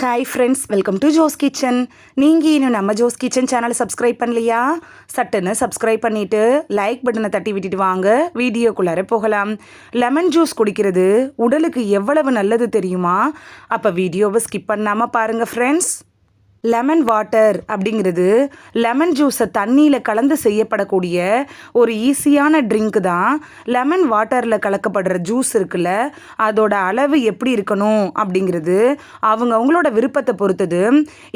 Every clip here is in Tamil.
Hi friends welcome to Jo's kitchen நீங்கள் இன்னும் நம்ம ஜோஸ் கிச்சன் சேனலை சப்ஸ்கிரைப் பண்ணலையா? சட்டுன்னு சப்ஸ்கிரைப் பண்ணிவிட்டு லைக் பட்டனை தட்டி விட்டுட்டு வாங்க. வீடியோக்குள்ளார போகலாம். லெமன் ஜூஸ் குடிக்கிறது உடலுக்கு எவ்வளவு நல்லது தெரியுமா? அப்போ வீடியோவை ஸ்கிப் பண்ணாமல் பாருங்கள் ஃப்ரெண்ட்ஸ் லெமன் வாட்டர் அப்படிங்கிறது லெமன் ஜூஸை தண்ணியில் கலந்து செய்யப்படக்கூடிய ஒரு ஈஸியான ட்ரிங்க் தான். லெமன் வாட்டரில் கலக்கப்படுற ஜூஸ் இருக்குல்ல அதோட அளவு எப்படி இருக்கணும் அப்படிங்கிறது அவங்க அவங்களோட விருப்பத்தை பொறுத்தது.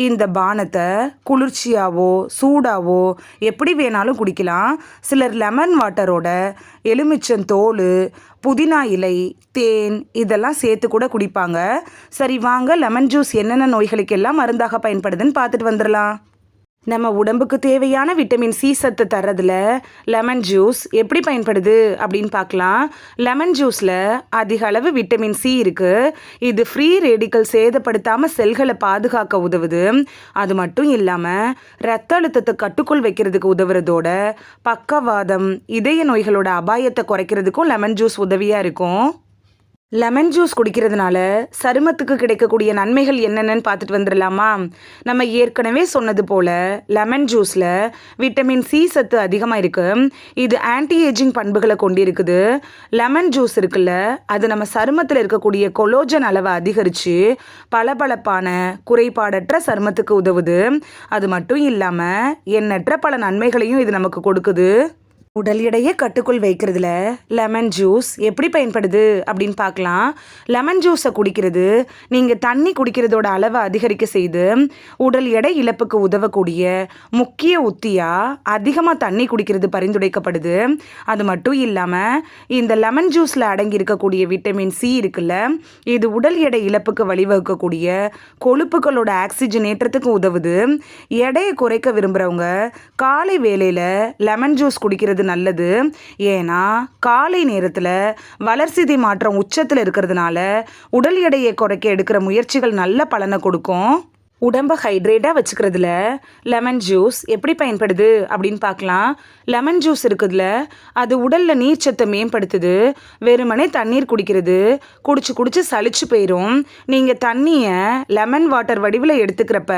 இந்த பானத்தை குளிர்ச்சியாவோ சூடாவோ எப்படி வேணாலும் குடிக்கலாம். சிலர் லெமன் வாட்டரோட எலுமிச்சந்தோல் புதினா இலை தேன் இதெல்லாம் சேர்த்து கூட குடிப்பாங்க. சரி வாங்க லெமன் ஜூஸ் என்னென்ன நோய்களுக்கெல்லாம் மருந்தாக பயன்படுதுன்னு பார்த்துட்டு வந்துடலாம். நம்ம உடம்புக்கு தேவையான விட்டமின் சி சத்து தர்றதுல லெமன் ஜூஸ் எப்படி பயன்படுது அப்படின்னு பார்க்கலாம். லெமன் ஜூஸில் அதிக அளவு விட்டமின் சி இருக்குது இது ஃப்ரீ ரேடிக்கல் சேதப்படுத்தாமல் செல்களை பாதுகாக்க உதவுது. அது மட்டும் இல்லாமல் ரத்த அழுத்தத்தை கட்டுக்குள் வைக்கிறதுக்கு உதவுறதோட பக்கவாதம் இதய நோய்களோட அபாயத்தை குறைக்கிறதுக்கும் லெமன் ஜூஸ் உதவியாக இருக்கும். லெமன் ஜூஸ் குடிக்கிறதுனால சருமத்துக்கு கிடைக்கக்கூடிய நன்மைகள் என்னென்னு பார்த்துட்டு வந்துடலாமா? நம்ம ஏற்கனவே சொன்னது போல் லெமன் ஜூஸில் விட்டமின் சி சத்து அதிகமாக இருக்குது இது ஆன்டி ஏஜிங் பண்புகளை கொண்டிருக்குது. லெமன் ஜூஸ் இருக்குல்ல அது நம்ம சருமத்தில் இருக்கக்கூடிய கொலோஜன் அளவை அதிகரித்து பளபளப்பான குறைபாடற்ற சருமத்துக்கு உதவுது. அது மட்டும் இல்லாமல் எண்ணற்ற பல நன்மைகளையும் இது நமக்கு கொடுக்குது. உடல் எடையை கட்டுக்குள் வைக்கிறதுல? லெமன் ஜூஸ் எப்படி பயன்படுது அப்படின்னு பார்க்கலாம். லெமன் ஜூஸை குடிக்கிறது நீங்கள் தண்ணி குடிக்கிறதோட அளவை அதிகரிக்க செய்து உடல் எடை இழப்புக்கு உதவக்கூடிய முக்கிய உத்தியாக அதிகமாக தண்ணி குடிக்கிறது பரிந்துரைக்கப்படுது. அது மட்டும் இல்லாமல் இந்த லெமன் ஜூஸில் அடங்கி இருக்கக்கூடிய விட்டமின் சி இருக்குல்ல இது உடல் எடை இழப்புக்கு வழிவகுக்கக்கூடிய கொழுப்புகளோட ஆக்சிஜன் ஏற்றத்துக்கு உதவுது. எடையை குறைக்க விரும்புகிறவங்க காலை வேலையில் லெமன் ஜூஸ் குடிக்கிறது நல்லது. ஏன்னா காலை நேரத்தில் வளர்சிதை மாற்றம் உச்சத்தில் இருக்கிறதுனால உடல் எடையை குறைக்க எடுக்கிற முயற்சிகள் நல்ல பலனை கொடுக்கும். உடம்பை ஹைட்ரேட்டாக வச்சுக்கிறதுல லெமன் ஜூஸ் எப்படி பயன்படுது அப்படின்னு பார்க்கலாம். லெமன் ஜூஸ் இருக்குதுல அது உடலில் நீர்ச்சத்தை மேம்படுத்துது வெறுமனே தண்ணீர் குடிக்கிறது குடிச்சு குடிச்சு சளிச்சு போயிடும் நீங்கள் தண்ணியை லெமன் வாட்டர் வடிவில் எடுத்துக்கிறப்ப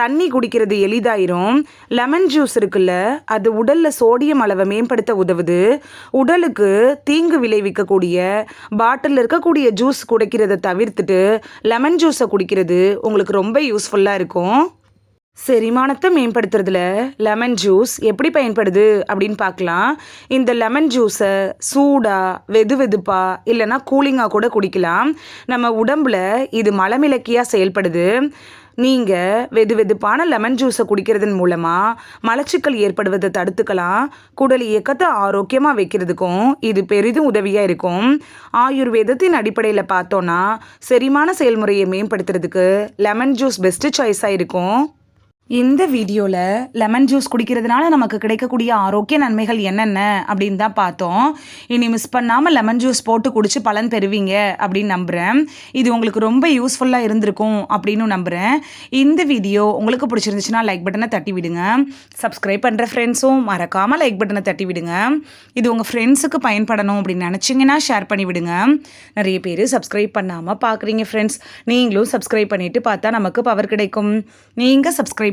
தண்ணி குடிக்கிறது எளிதாயிரும். லெமன் ஜூஸ் இருக்குல்ல அது உடலில் சோடியம் அளவை மேம்படுத்த உதவுது. உடலுக்கு தீங்கு விளைவிக்கக்கூடிய பாட்டிலில் இருக்கக்கூடிய ஜூஸ் குடிக்கிறத தவிர்த்துட்டு லெமன் ஜூஸை குடிக்கிறது உங்களுக்கு ரொம்ப யூஸ்ஃபுல்லாக இருக்கும். செரிமானத்தை மேம்படுத்துறதுல லெமன் ஜூஸ் எப்படி பயன்படுது அப்படின்னு பார்க்கலாம். இந்த லெமன் ஜூஸை சூடாக வெது வெதுப்பாக இல்லைன்னா கூலிங்காக கூட குடிக்கலாம். நம்ம உடம்புல இது மலமிளக்கியாக செயல்படுது. நீங்கள் வெது வெதுப்பான லெமன் ஜூஸை குடிக்கிறதன் மூலமாக மலச்சிக்கல் ஏற்படுவதை தடுத்துக்கலாம். குடல் இயக்கத்தை ஆரோக்கியமாக வைக்கிறதுக்கும் இது பெரிதும் உதவியாக இருக்கும். ஆயுர்வேதத்தின் அடிப்படையில் பார்த்தோன்னா செரிமான செயல்முறையை மேம்படுத்துறதுக்கு லெமன் ஜூஸ் பெஸ்ட்டு சாய்ஸாக இருக்கும். இந்த வீடியோவில் லெமன் ஜூஸ் குடிக்கிறதுனால நமக்கு கிடைக்கக்கூடிய ஆரோக்கிய நன்மைகள் என்னென்ன அப்படின்னு தான் பார்த்தோம். இனி மிஸ் பண்ணாமல் லெமன் ஜூஸ் போட்டு குடித்து பலன் பெறுவீங்க அப்படின்னு நம்புகிறேன் இது உங்களுக்கு ரொம்ப யூஸ்ஃபுல்லாக இருந்திருக்கும் அப்படின்னு நம்புகிறேன் இந்த வீடியோ உங்களுக்கு பிடிச்சிருந்துச்சுன்னா லைக் பட்டனை தட்டி விடுங்க. சப்ஸ்கிரைப் பண்ணுற ஃப்ரெண்ட்ஸும் மறக்காமல் லைக் பட்டனை தட்டி விடுங்க. இது உங்கள் ஃப்ரெண்ட்ஸுக்கு பயன்படணும் அப்படின்னு நினச்சிங்கன்னா ஷேர் பண்ணி விடுங்க. நிறைய பேர் சப்ஸ்கிரைப் பண்ணாமல் பார்க்குறீங்க ஃப்ரெண்ட்ஸ் நீங்களும் சப்ஸ்கிரைப் பண்ணிவிட்டு பார்த்தா நமக்கு பவர் கிடைக்கும். நீங்கள் சப்ஸ்கிரைப்